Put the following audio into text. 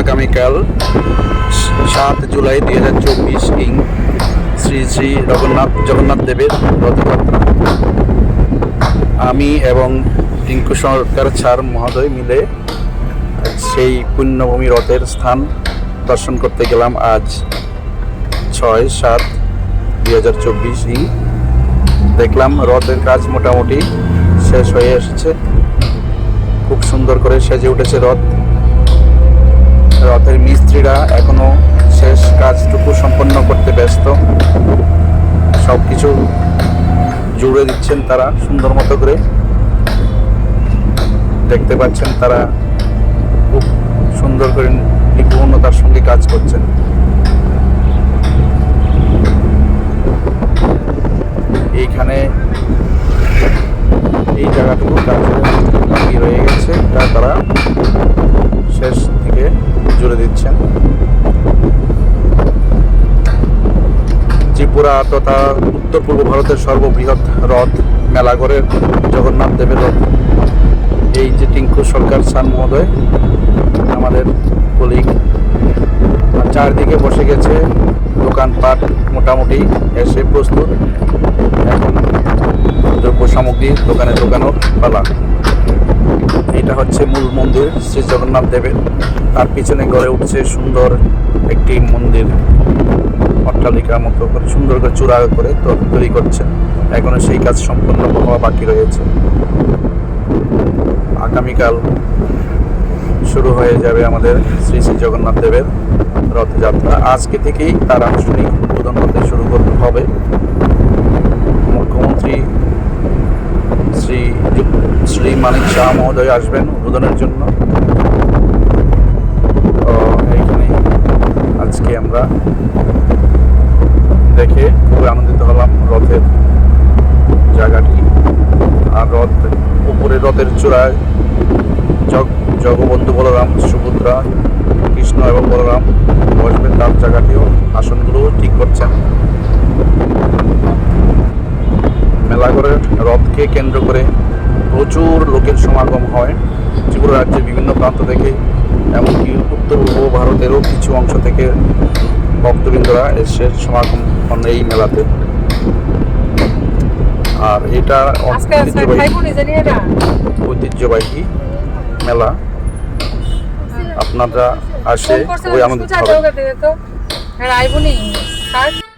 আগামীকাল সাত জুলাই দুই হাজার চব্বিশ ইং শ্রী শ্রী জগন্নাথ জগন্নাথ দেবের রথযাত্রা। আমি এবং টিঙ্কু সরকার ছাড় মহোদয় মিলে সেই পুণ্যভূমি রথের স্থান দর্শন করতে গেলাম আজ ছয় সাত দুই হাজার চব্বিশ ইং। দেখলাম রথের কাজ মোটামুটি শেষ হয়ে এসেছে। খুব সুন্দর করে সেজে উঠেছে রথ। রথের মিস্ত্রিরা এখনও শেষ কাজটুকু সম্পন্ন করতে ব্যস্ত। সব কিছু জুড়ে দিচ্ছেন তারা, সুন্দর মতো করে। দেখতে পাচ্ছেন তারা খুব সুন্দর করে নিপুণতার সঙ্গে কাজ করছেন। এইখানে এই জায়গাটুকু কাজ ত্রিপুরা তথা উত্তর পূর্ব ভারতের সর্ববৃহৎ রথ মেলাগড়ের জগন্নাথ দেবের রথ। এই যে টিঙ্কু সরকার সান মহোদয়, আমাদের কলিগ চারদিকে বসে গেছে দোকানপাট মোটামুটি, এসে প্রস্তুত। এখন দ্রব্য সামগ্রী, দোকানে দোকানোর পালা। এটা হচ্ছে মূল মন্দির, শ্রী জগন্নাথ দেবের। তার পিছনে গড়ে উঠছে সুন্দর একটি মন্দির। অট্টালিকার মতো করে, সুন্দর করে চূড়া করে তৈরি করছেন এখনও সেই কাজ সম্পূর্ণ হওয়া বাকি রয়েছে। আগামীকাল শুরু হয়ে যাবে আমাদের শ্রী শ্রী জগন্নাথ দেবের রথযাত্রা। আজকে থেকেই তার আনুষ্ঠানিক উদ্বোধন হতে শুরু করতে হবে। মুখ্যমন্ত্রী শ্রী শ্রী মানিক শাহ মহোদয় আসবেন উদ্বোধনের জন্য। জায়গাটি। আর রথ উপরে রথের চূড়ায় জগ, জগবন্ধু বলরাম, সুভদ্রা, কৃষ্ণ এবং বলরাম বসবেন তার জায়গাটিও। আসনগুলো ঠিক করছেন। মেলাগড়ের রথকে কেন্দ্র করে প্রচুর লোকের সমাগম হয়। ত্রিপুরা রাজ্যের বিভিন্ন প্রান্ত থেকে, এমনকি উত্তর পূর্ব ভারতেরও কিছু অংশ থেকে ভক্তবৃন্দরা এসে সমাগম এই মেলাতে। আর এটা ঐতিহ্যবাহী মেলা। আপনারা আসে ফোন করছে